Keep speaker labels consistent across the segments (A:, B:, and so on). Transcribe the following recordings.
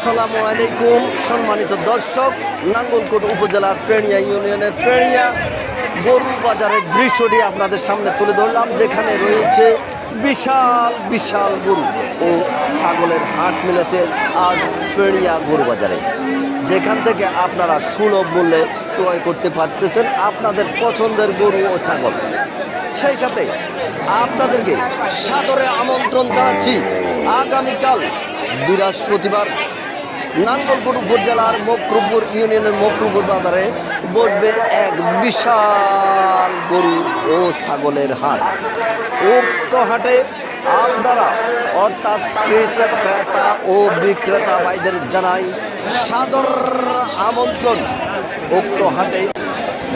A: আসসালামু আলাইকুম, সম্মানিত দর্শক নাঙ্গলকোট উপজেলার প্রেণিয়া ইউনিয়নের প্রেণিয়া গরু বাজারের দৃশ্যটি আপনাদের সামনে তুলে ধরলাম, যেখানে রয়েছে বিশাল বিশাল গরু ও ছাগলের হাট মিলেছে আজ প্রেণিয়া গরু বাজারে। যেখান থেকে আপনারা সুলভ মূল্যে ক্রয় করতে পারতেছেন আপনাদের পছন্দের গরু ও ছাগল। সেই সাথে আপনাদেরকে সাদরে আমন্ত্রণ জানাচ্ছি, আগামীকাল বৃহস্পতিবার নাঙ্গলকোট উপজেলার মকরুপুর ইউনিয়নের মকরুপুর বাজারে বসবে এক বিশাল গরু ও ছাগলের হাট। উক্ত হাটে আপনারা, অর্থাৎ ক্রেতা ক্রেতা ও বিক্রেতা ভাইদের জানাই সাদর আমন্ত্রণ। উক্ত হাটে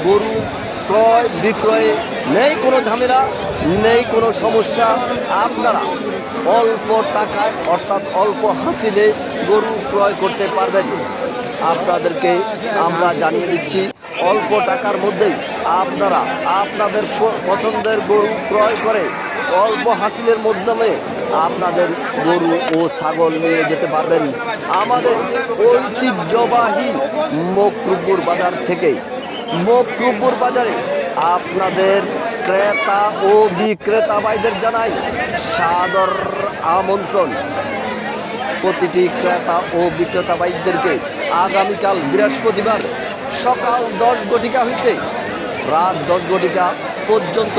A: গরু ক্রয়, বিক্রয়ে নেই কোনো ঝামেলা, নেই কোনো সমস্যা। আপনারা অল্প টাকায়, অর্থাৎ অল্প হাসিলে গরু ক্রয় করতে পারবেন। আপনাদেরকে আমরা জানিয়ে দিচ্ছি, অল্প টাকার মধ্যেই আপনারা আপনাদের পছন্দের গরু ক্রয় করে অল্প হাসিলের মাধ্যমে আপনাদের গরু ও ছাগল নিয়ে যেতে পারবেন। আমাদের ঐতিহ্যবাহী মকরুপুর বাজার থেকে। মকরুপুর বাজারে আপনাদের ক্রেতা ও বিক্রেতা ভাইদের জানাই সাদর আমন্ত্রণ প্রতিটি ক্রেতা ও বিক্রেতা ভাইদেরকে আগামীকাল বৃহস্পতিবার সকাল দশ ঘটিকা হইতে রাত দশ ঘটিকা পর্যন্ত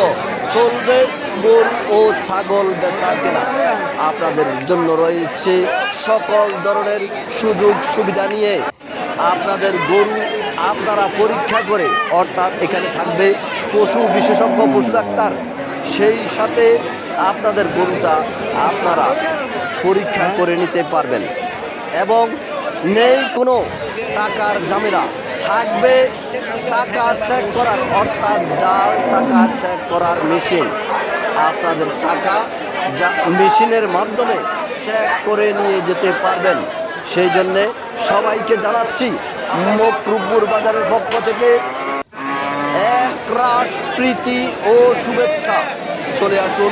A: চলবে গরু ও ছাগল বেচা কেনা। আপনাদের জন্য রয়েছে সকল ধরনের সুযোগ সুবিধা নিয়ে আপনাদের গরু আপনারা পরীক্ষা করে, অর্থাৎ এখানে থাকবে পশু বিশেষজ্ঞ, পশু ডাক্তার। সেই সাথে আপনাদের গরুটা আপনারা পরীক্ষা করে নিতে পারবেন। এবং নেই কোনো টাকার ঝামেলা। থাকবে টাকা চেক করার, অর্থাৎ জাল টাকা চেক করার মেশিন আপনাদের টাকা মেশিনের মাধ্যমে চেক করে নিয়ে যেতে পারবেন। সেই জন্যে সবাইকে জানাচ্ছি মকরুপুর বাজারের পক্ষ থেকে এক রাস প্রীতি ও শুভেচ্ছা। চলে আসুন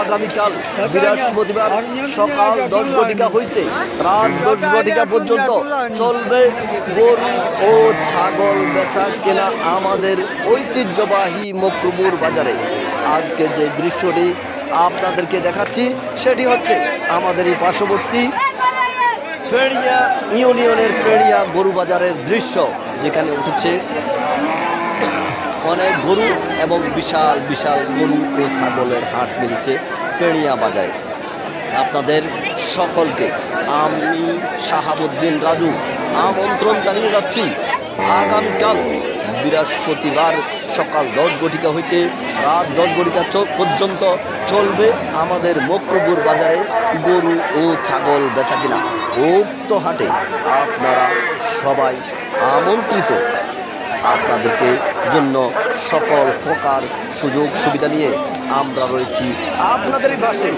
A: আগামীকাল বৃহস্পতিবার সকাল দশ ঘটিকা হইতে রাত দশ ঘটিকা পর্যন্ত চলবে গরু ও ছাগল বেচা কেনা আমাদের ঐতিহ্যবাহী মকরুবুর বাজারে। আজকে যে দৃশ্যটি আপনাদেরকে দেখাচ্ছি, সেটি হচ্ছে আমাদের এই পার্শ্ববর্তী পেড়িয়া ইউনিয়নের পেড়িয়া গরু বাজারের দৃশ্য, যেখানে উঠেছে অনেক গরু এবং বিশাল বিশাল গরু ও ছাগলের হাট মিলছে পেড়িয়া বাজারে। আপনাদের সকলকে আমি শাহাবুদ্দিন রাজু আমন্ত্রণ জানিয়ে যাচ্ছি। আগামীকাল বৃহস্পতিবার সকাল দশ ঘটিকা হইতে রাত দশ ঘটিকা পর্যন্ত চলবে আমাদের মকরবুর বাজারে গরু ও ছাগল বেচা কিনা। উক্ত হাটে আপনারা সবাই আমন্ত্রিত। আপনাদেরকে জন্য সকল প্রকার সুযোগ সুবিধা নিয়ে আমরা রয়েছি আপনাদের পাশে।